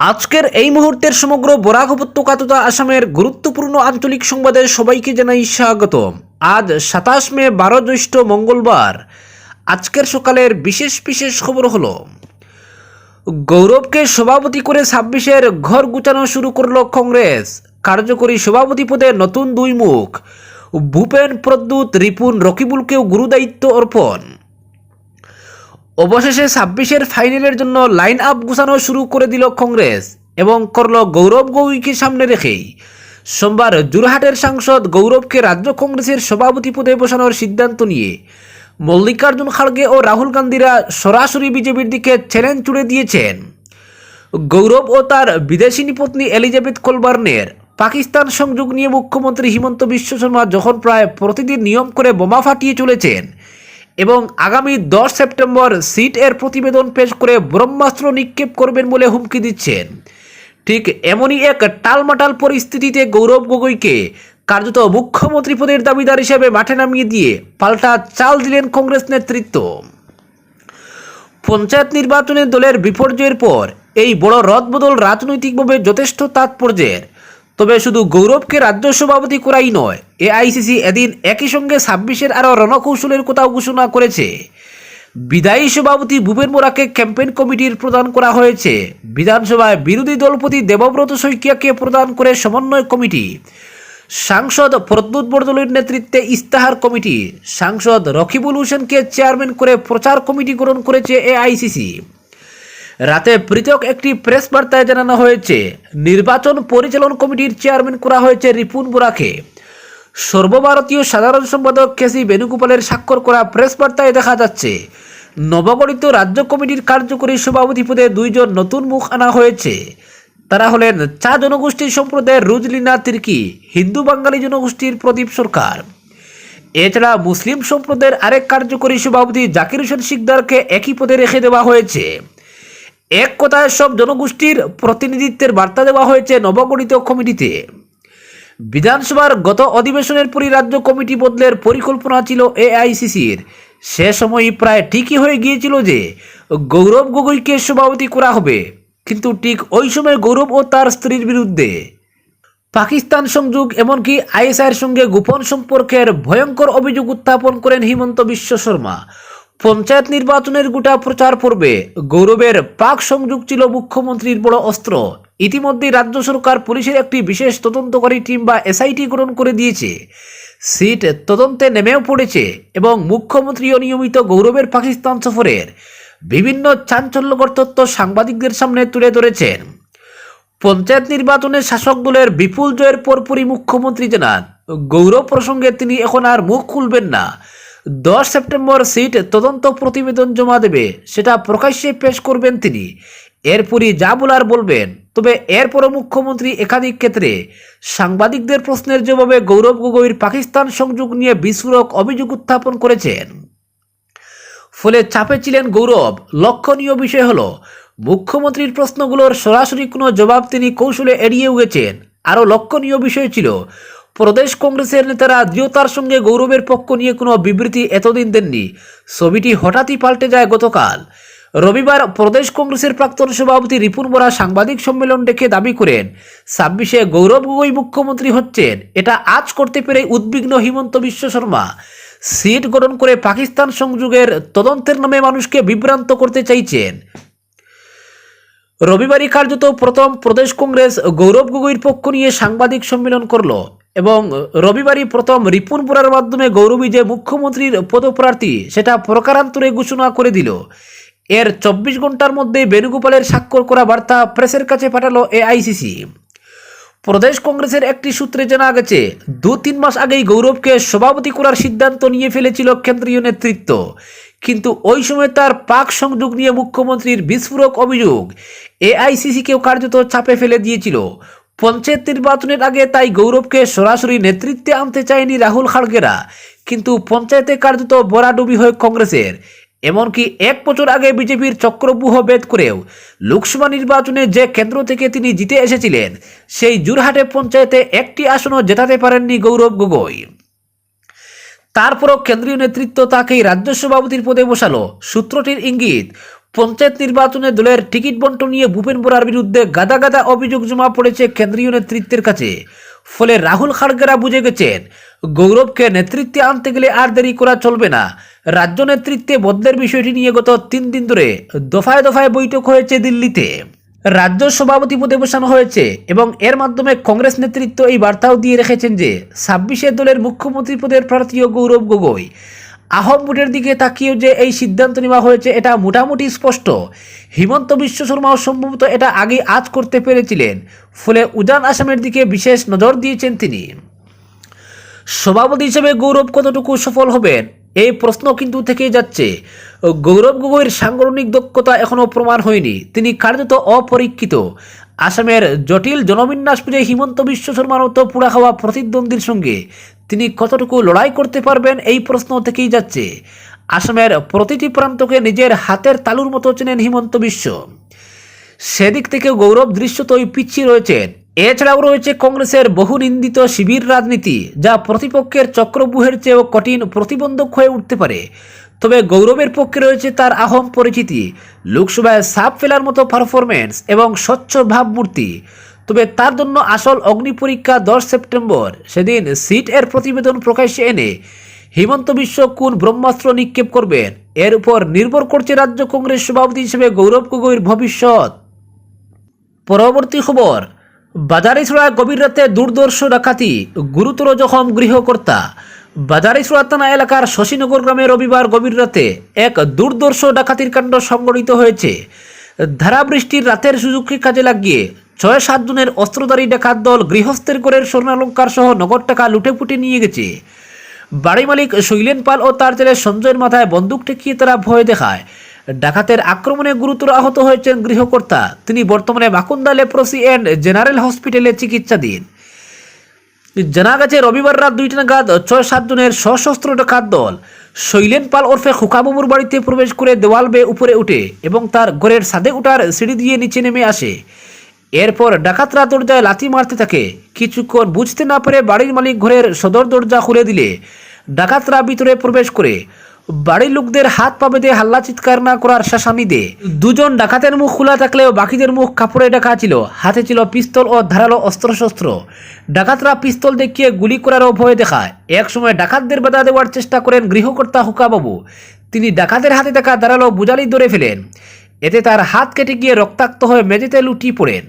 আজকের এই মুহূর্তের সমগ্র বরাক উপত্যকা তথা আসামের গুরুত্বপূর্ণ আঞ্চলিক সংবাদে সবাইকে জানাই স্বাগত আজ সাতাশ মে, বারো জ্যৈষ্ঠ মঙ্গলবার। আজকের সকালের বিশেষ বিশেষ খবর হলো, গৌরবকে সভাপতি করে ছাব্বিশের ঘর গুচানো শুরু করল কংগ্রেস। কার্যকরী সভাপতি পদে নতুন দুই মুখ। ভূপেন প্রদ্যুৎ রিপুন রকিবুলকেও গুরুদায়িত্ব অর্পণ। অবশেষে ছাব্বিশের ফাইনালের জন্য লাইন আপ গুছানো শুরু করে দিল কংগ্রেস এবং করল গৌরব গগৈকে সামনে রেখেই। সোমবার যোরহাটের সাংসদ গৌরবকে রাজ্য কংগ্রেসের সভাপতি পদে বসানোর সিদ্ধান্ত নিয়ে মল্লিকার্জুন খাড়গে ও রাহুল গান্ধীরা সরাসরি বিজেপির দিকে চ্যালেঞ্জ ছুড়ে দিয়েছেন। গৌরব ও তার বিদেশিনী পত্নী এলিজাবেথ কোলবার্নের পাকিস্তান সংযোগ নিয়ে মুখ্যমন্ত্রী হিমন্ত বিশ্ব শর্মা যখন প্রায় প্রতিদিন নিয়ম করে বোমা ফাটিয়ে চলেছেন এবং আগামী দশ সেপ্টেম্বর সিট এর প্রতিবেদন পেশ করে ব্রহ্মাস্ত্র নিক্ষেপ করবেন বলে হুমকি দিচ্ছেন। ঠিক এমনই এক টালমাটাল পরিস্থিতিতে গৌরব গগৈকে কার্যত মুখ্যমন্ত্রী পদের দাবিদার হিসেবে মাঠে নামিয়ে দিয়ে পাল্টা চাল দিলেন কংগ্রেস নেতৃত্ব। পঞ্চায়েত নির্বাচনে দলের বিপর্যয়ের পর এই বড় রদবদল রাজনৈতিকভাবে যথেষ্ট তাৎপর্যের। তবে শুধু গৌরবকে রাজ্য সভাপতি করাই নয়, এআইসিসি এদিন একই সঙ্গে ছাব্বিশের আরও রণকৌশলের কথাও ঘোষণা করেছে। বিদায়ী সভাপতি ভূপেন মোরাকে ক্যাম্পেইন কমিটির প্রদান করা হয়েছে। বিধানসভায় বিরোধী দলপতি দেবব্রত শইকিয়াকে প্রদান করে সমন্বয় কমিটি। সাংসদ প্রদ্যুৎ বরদলৈর নেতৃত্বে ইস্তাহার কমিটি। সাংসদ রকিবুল হোসেনকে চেয়ারম্যান করে প্রচার কমিটি গঠন করেছে এআইসিসি। রাতে পৃথক একটি প্রেস বার্তায় জানানো হয়েছে, নির্বাচন পরিচালন কমিটির চেয়ারম্যান করা হয়েছে রিপুন বোরাকে। সর্বভারতীয় সাধারণ সম্পাদক কেসি বেণুগোপালের স্বাক্ষর করা প্রেস বার্তায় দেখা যাচ্ছে, নবগঠিত রাজ্য কমিটির কার্যকরী সভাপতি পদে দুইজন নতুন মুখ আনা হয়েছে। তারা হলেন চা জনগোষ্ঠীর সম্প্রদায়ের রুজলিনা তির্কি, হিন্দু বাঙালি জনগোষ্ঠীর প্রদীপ সরকার। এছাড়া মুসলিম সম্প্রদায়ের আরেক কার্যকরী সভাপতি জাকির হোসেন শিকদারকে একই পদে রেখে দেওয়া হয়েছে। এক কথায় সব জনগোষ্ঠীর প্রতিনিধিত্বের বার্তা দেওয়া হয়েছে নবগঠিত কমিটিতে। বিধানসভার গত অধিবেশনের পরই রাজ্য কমিটি বদলের পরিকল্পনা ছিল এআইসিসির। সে সময়ই প্রায় ঠিকই হয়ে গিয়েছিল যে, গৌরব গগৈকে সভাপতি করা হবে। কিন্তু ঠিক ওই সময় গৌরব ও তার স্ত্রীর বিরুদ্ধে। পাকিস্তান সংযোগ এমনকি আইএসআইয়ের সঙ্গে গোপন সম্পর্কের ভয়ঙ্কর অভিযোগ উত্থাপন করেন হিমন্ত বিশ্ব শর্মা। পঞ্চায়েত নির্বাচনের গোটা প্রচার পর্বে গৌরবের পাক সংযোগ ছিল মুখ্যমন্ত্রীর বড় অস্ত্র। ইতিমধ্যেই রাজ্য সরকার পুলিশের একটি বিশেষ তদন্তকারী টিম বা এসআইটি গঠন করে দিয়েছে। সিট তদন্তে নেমেও পড়েছে এবং মুখ্যমন্ত্রীও নিয়মিত গৌরবের পাকিস্তান সফরের বিভিন্ন চাঞ্চল্যকর তথ্য সাংবাদিকদের সামনে তুলে ধরেছেন। পঞ্চায়েত নির্বাচনে শাসক দলের বিপুল জয়ের পরপরই মুখ্যমন্ত্রী জানান, গৌরব প্রসঙ্গে তিনি এখন আর মুখ খুলবেন না। দশ সেপ্টেম্বর সিট তদন্ত প্রতিবেদন জমা দেবে, সেটা প্রকাশ্যে পেশ করবেন তিনি। এরপরই যা বলার বলবেন, তবে এরপরও মুখ্যমন্ত্রী একাধিক ক্ষেত্রে সাংবাদিকদের প্রশ্নের জবাবে গৌরব গগৈর পাকিস্তান সংযোগ নিয়ে বিস্ফোরক অভিযোগ উত্থাপন করেছেন। ফলে চাপে ছিলেন গৌরব। লক্ষণীয় বিষয় হল, মুখ্যমন্ত্রীর প্রশ্নগুলোর সরাসরি কোনো জবাব তিনি কৌশলে এড়িয়ে গেছেন আরও লক্ষণীয় বিষয় ছিল প্রদেশ কংগ্রেসের নেতারা দৃঢ়তার সঙ্গে গৌরবের পক্ষ নিয়ে কোনো বিবৃতি এতদিন দেননি। ছবিটি হঠাৎই পাল্টে যায় গতকাল। রবিবার প্রদেশ কংগ্রেসের প্রাক্তন সভাপতি রিপুন বোরা সাংবাদিক সম্মেলন ডেকে দাবি করেন, ছাব্বিশে গৌরব গগৈ মুখ্যমন্ত্রী হচ্ছেন, এটা আজ করতে পেরে উদ্বিগ্ন হিমন্ত বিশ্ব শর্মা। সিট গঠন করে পাকিস্তান সংযোগের তদন্তের নামে মানুষকে বিভ্রান্ত করতে চাইছেন। রবিবারই কার্যত প্রথম প্রদেশ কংগ্রেস গৌরব গগৈর পক্ষ নিয়ে সাংবাদিক সম্মেলন করল। এবং রবিবারই প্রথম রিপুন বোরার মাধ্যমে গৌরবী যে মুখ্যমন্ত্রীর পদপ্রার্থী, সেটা প্রকারান্তরে ঘোষণা করে দিল। এর চব্বিশ ঘণ্টার মধ্যে বেণুগোপালের স্বাক্ষর করা বার্তা প্রেসের কাছে পাঠালো এআইসিসি। প্রদেশ কংগ্রেসের একটি সূত্রে জানা গেছে, দু তিন মাস আগেই গৌরবকে সভাপতি করার সিদ্ধান্ত নিয়ে ফেলেছিল কেন্দ্রীয় নেতৃত্ব। কিন্তু ওই সময় তার পাক সংযোগ নিয়ে মুখ্যমন্ত্রীর বিস্ফোরক অভিযোগ এআইসিসিকেও কার্যত চাপে ফেলে দিয়েছিল। পঞ্চায়েত নির্বাচনের আগে তাই গৌরবকে সরাসরি নেতৃত্বে আনতে চায়নি রাহুল খাড়গেরা। কিন্তু পঞ্চায়েতে কার্যত বরাডুবি হয় কংগ্রেসের। এমনকি এক বছর আগে বিজেপির চক্রব্যূহ ভেদ করেও লোকসভা নির্বাচনে যে কেন্দ্র থেকে তিনি জিতে এসেছিলেন, সেই জুরহাটে পঞ্চায়েতে একটি আসনও জেতাতে পারেননি গৌরব গগৈ। তারপরও কেন্দ্রীয় নেতৃত্ব তাকেই রাজ্য সভাপতির পদে বসালো। সূত্রটির ইঙ্গিত পঞ্চায়েত নির্বাচনে দলের টিকিট বন্টন নিয়ে ভূপেন বোরার বিরুদ্ধে গাদা গাদা অভিযোগ জমা পড়েছে কেন্দ্রীয় নেতৃত্বের কাছে। ফলে রাহুল খাড়গেরা বুঝে গেছেন, গৌরবকে নেতৃত্বে আনতে গেলে আর দেরি করা চলবে না। রাজ্য নেতৃত্বে বদলের বিষয়টি নিয়ে গত তিন দিন ধরে দফায় দফায় বৈঠক হয়েছে দিল্লিতে। রাজ্য সভাপতি পদে বসানো হয়েছে এবং এর মাধ্যমে কংগ্রেস নেতৃত্ব এই বার্তাও দিয়ে রেখেছেন যে, ছাব্বিশে দলের মুখ্যমন্ত্রী পদের প্রার্থীও গৌরব গগৈ। আহম ভোটের দিকে তাকিয়েও যে এই সিদ্ধান্ত নেওয়া হয়েছে, এটা মোটামুটি স্পষ্ট। হিমন্ত বিশ্ব শর্মাও সম্ভবত এটা আগে আজ করতে পেরেছিলেন। ফলে উজান আসামের দিকে বিশেষ নজর দিয়েছেন তিনি। সভাপতি হিসেবে গৌরব কতটুকু সফল হবেন, এই প্রশ্ন কিন্তু থেকেই যাচ্ছে। গৌরব গগৈর সাংগঠনিক দক্ষতা এখনও প্রমাণ হয়নি। তিনি কার্যত অপরীক্ষিত। আসামের জটিল জনবিন্যাস পেয়ে হিমন্ত বিশ্ব শর্মার মতো পুরা খাওয়া প্রতিদ্বন্দ্বীর সঙ্গে তিনি কতটুকু লড়াই করতে পারবেন এই প্রশ্ন থেকেই যাচ্ছে। আসামের প্রতিটি প্রান্তকে নিজের হাতের তালুর মতো চেনেন হিমন্ত বিশ্ব। সেদিক থেকে গৌরব দৃশ্যতই পিছিয়ে রয়েছেন। এছাড়াও রয়েছে কংগ্রেসের বহু নিন্দিত শিবির রাজনীতি, যা প্রতিপক্ষের চক্রবুহের চেয়েও কঠিন প্রতিবন্ধক হয়ে উঠতে পারে। তবে গৌরবের পক্ষে রয়েছে তার আহম পরিচিতি, লোকসভায় সাপ ফেলার মতো পারফরমেন্স এবং স্বচ্ছ ভাবমূর্তি। তবে তার জন্য আসল অগ্নি পরীক্ষা দশ সেপ্টেম্বর। সেদিন সিট এর প্রতিবেদন প্রকাশ্যে এনে হিমন্ত বিশ্ব কোন ব্রহ্মাস্ত্র নিক্ষেপ করবেন, এর উপর নির্ভর করছে রাজ্য কংগ্রেস সভাপতি হিসেবে গৌরব গগৈর ভবিষ্যৎ। পরবর্তী খবর, বাজারিছড়া গভীর রাতে দুর্দর্শ ডাকাতি, গুরুতর জখম গৃহকর্তা। বাজারিছড়া থানা এলাকার শশীনগর গ্রামে রবিবার গভীর রাতে এক দুর্দর্শ ডাকাতির কাণ্ড সংঘটিত হয়েছে। ধারাবৃষ্টির রাতের সুযোগকে কাজে লাগিয়ে ছয় সাত জনের অস্ত্রধারী ডাকাত দল গৃহস্থের করের স্বর্ণালঙ্কার সহ নগদ টাকা লুটেপুটে নিয়ে গেছে। বাড়ি মালিক শৈলেন পাল ও তার ছেলে সঞ্জয়ের মাথায় বন্দুক ঠেকিয়ে তারা ভয় দেখায়। ডাকাতের আক্রমণে গুরুতর আহত হয়েছেন গৃহকর্তা। তিনি বর্তমানে বাকুন্দা লেপ্রসি অ্যান্ড জেনারেল হসপিটালে চিকিৎসাধীন। জানা গেছে, রবিবার রাত দুইটা নাগাদ ছয় সাত জনের সশস্ত্র ডাকাত দল শৈলেন পাল ওরফে খুকাবাবুর বাড়িতে প্রবেশ করে দেওয়াল বেয়ে উপরে উঠে এবং তার ঘরের ছাদে উঠার সিঁড়ি দিয়ে নিচে নেমে আসে। এরপর ডাকাতরা দরজায় লাথি মারতে থাকে। কিছুক্ষণ বুঝতে না পেরে বাড়ির মালিক ঘরের সদর দরজা খুলে দিলে। ডাকাতরা ভিতরে প্রবেশ করে। বাড়ির লোকদের হাত পা বেঁধে হাল্লা চিৎকার না করার শাসানি দে দুজন ডাকাতের মুখ খোলা থাকলেও বাকিদের মুখ কাপড়ে ঢাকা ছিল। হাতে ছিল পিস্তল ও ধারালো অস্ত্রশস্ত্র। ডাকাতরা পিস্তল দেখিয়ে গুলি করারও ভয় দেখায়। একসময় ডাকাতদের বাধা দেওয়ার চেষ্টা করেন গৃহকর্তা হুকাবাবু। তিনি ডাকাতের হাতে থাকা ধারালো বুজালি ধরে ফেলেন। এতে তার হাত কেটে গিয়ে রক্তাক্ত হয়ে মেঝেতে লুটিয়ে পড়েন।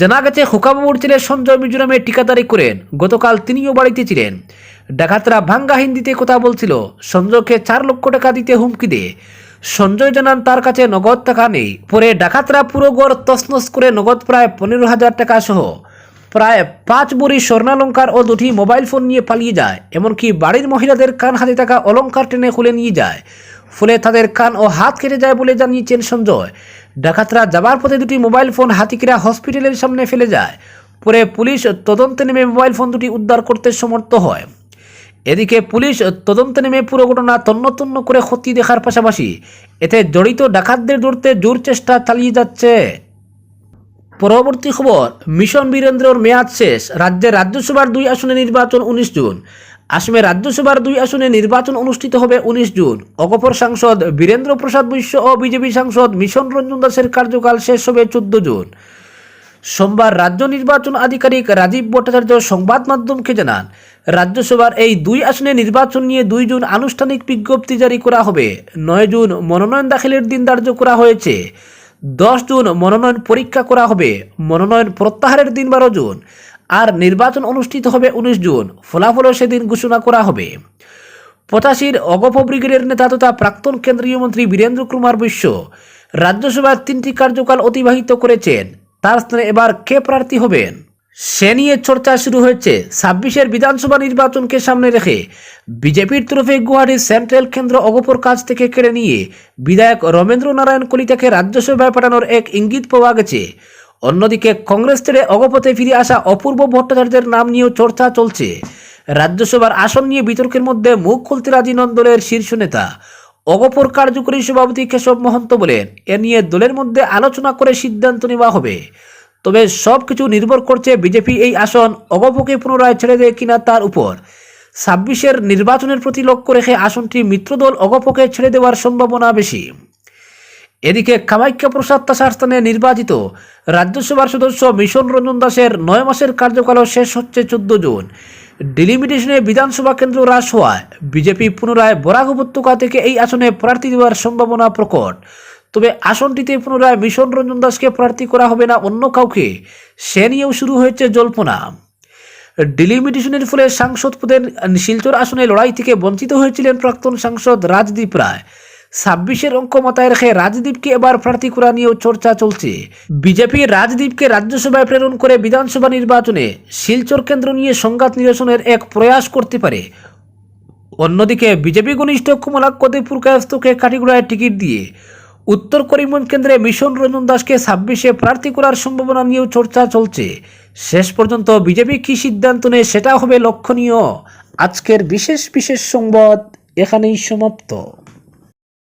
জানা গেছে হুকাবাবুর ছেলে সঞ্জয় মিজোরামে টিকাদারি করেন। গতকাল তিনিও বাড়িতে ছিলেন। ডাকাতরা ভাঙ্গা হিন্দিতে কথা বলছিল, সঞ্জয়কে চার লক্ষ টাকা দিতে হুমকি দে সঞ্জয় জানান, তার কাছে নগদ টাকা নেই। পরে ডাকাতরা পুরো গড় তছনছ করে নগদ প্রায় পনেরো হাজার টাকা সহ প্রায় পাঁচ বুড়ি স্বর্ণালঙ্কার ও দুটি মোবাইল ফোন নিয়ে পালিয়ে যায়। এমনকি বাড়ির মহিলাদের কান হাতে থাকা অলঙ্কার টেনে খুলে নিয়ে যায়। ফলে তাদের কান ও হাত কেটে যায় বলে জানিয়েছেন সঞ্জয়। ডাকাতরা যাবার পথে দুটি মোবাইল ফোন হাতিকিরা হসপিটালের সামনে ফেলে যায়। পরে পুলিশ তদন্তে নেমে মোবাইল ফোন দুটি উদ্ধার করতে সমর্থ হয়। এদিকে পুলিশ তদন্তে নেমে পুরো ঘটনা তন্ন তন্ন করে ক্ষতি দেখার পাশাপাশি এতে জড়িত ডাকাতদের ধরতে জোর চেষ্টা চালিয়ে যাচ্ছে। পরবর্তী খবর, মিশন বীরেন্দ্রর মেয়াদ শেষ। রাজ্যের রাজ্যসভার দুই আসনে নির্বাচন উনিশ জুন। আসামে রাজ্যসভার দুই আসনে নির্বাচন অনুষ্ঠিত হবে উনিশ জুন। অগপর সাংসদ বীরেন্দ্র প্রসাদ বৈশ্য ও বিজেপি সাংসদ মিশন রঞ্জন দাসের কার্যকাল শেষ হবে চোদ্দ জুন। সোমবার রাজ্য নির্বাচন আধিকারিক রাজীব ভট্টাচার্য সংবাদ মাধ্যমকে জানান রাজ্যসভার এই দুই আসনে নির্বাচন নিয়ে দুই জুন আনুষ্ঠানিক বিজ্ঞপ্তি জারি করা হবে। নয় জুন মনোনয়ন দাখিলের দিন ধার্য করা হয়েছে। দশ জুন মনোনয়ন পরীক্ষা করা হবে। মনোনয়ন প্রত্যাহারের দিন বারো জুন। আর নির্বাচন অনুষ্ঠিত হবে উনিশ জুন। ফলাফলও সেদিন ঘোষণা করা হবে। পঁচাশির অগপ ব্রিগেডের নেতা তথা প্রাক্তন কেন্দ্রীয় মন্ত্রী বীরেন্দ্র কুমার বৈশ্য রাজ্যসভার তিনটি কার্যকাল অতিবাহিত করেছেন। তার স্থানে এবার কে প্রার্থী হবেন? সে নিয়ে চর্চা শুরু হয়েছে। ছাব্বিশের বিধানসভা নির্বাচনকে সামনে রেখে বিজেপির তরফে গুয়াহাটির সেন্ট্রাল কেন্দ্র অগপর কাছ থেকে কেড়ে নিয়ে বিধায়ক রমেন্দ্র নারায়ণ কলিতাকে রাজ্যসভায় পাঠানোর এক ইঙ্গিত পাওয়া গেছে। অন্যদিকে কংগ্রেস ছেড়ে অগপথে ফিরে আসা অপূর্ব ভট্টাচার্যের নাম নিয়েও চর্চা চলছে। রাজ্যসভার আসন নিয়ে বিতর্কের মধ্যে মুখ খুলতে রাজি নন দলের শীর্ষ নেতা। অগপর কার্যকরী সভাপতি কেশব মহন্ত বলেন, এ নিয়ে দলের মধ্যে আলোচনা করে সিদ্ধান্ত নেওয়া হবে। তবে সব কিছু নির্ভর করছে বিজেপি এই আসন অগপকে পুনরায় ছেড়ে দেয় কিনা তার উপর। ছাব্বিশের নির্বাচনের প্রতি লক্ষ্য রেখে আসনটি মিত্রদল অগপকে ছেড়ে দেওয়ার সম্ভাবনা বেশি। এদিকে কামাখ্যা প্রসাদ তাসার স্থানে নির্বাচিত রাজ্যসভার সদস্য মিশন রঞ্জন দাসের নয় মাসের কার্যকালও শেষ হচ্ছে চোদ্দ জুন। ডিলিমিটেশনে বিধানসভা কেন্দ্র হ্রাস হওয়ায় বিজেপি পুনরায় বরাক উপত্যকা থেকে এই আসনে প্রার্থী দেওয়ার সম্ভাবনা প্রকট। তবে আসনটিতে পুনরায় মিশন রঞ্জন দাসকে প্রার্থী করা হবে না অন্য কাউকে, সে নিয়েও শুরু হয়েছে জল্পনা। ডিলিমিটেশনের ফলে সাংসদ পদের শিলচর আসনে লড়াই থেকে বঞ্চিত হয়েছিলেন প্রাক্তন সাংসদ রাজদীপ রায়। ছাব্বিশের অঙ্ক মাথায় রেখে রাজদীপকে এবার প্রার্থী করা নিয়েও চর্চা চলছে। বিজেপি রাজদীপকে রাজ্যসভায় প্রেরণ করে বিধানসভা নির্বাচনে শিলচর কেন্দ্র নিয়ে সংঘাত নিরসনের এক প্রয়াস করতে পারে। অন্যদিকে বিজেপি ঘনিষ্ঠ কমলাক্ষদেবপুর কায়স্থকে কাটিগুড়ায় টিকিট দিয়ে উত্তর করিমগঞ্জ কেন্দ্রে মিশন রঞ্জন দাসকে ছাব্বিশে প্রার্থী করার সম্ভাবনা নিয়েও চর্চা চলছে। শেষ পর্যন্ত বিজেপি কী সিদ্ধান্ত নেয় সেটা হবে লক্ষণীয়। আজকের বিশেষ বিশেষ সংবাদ এখানেই সমাপ্ত।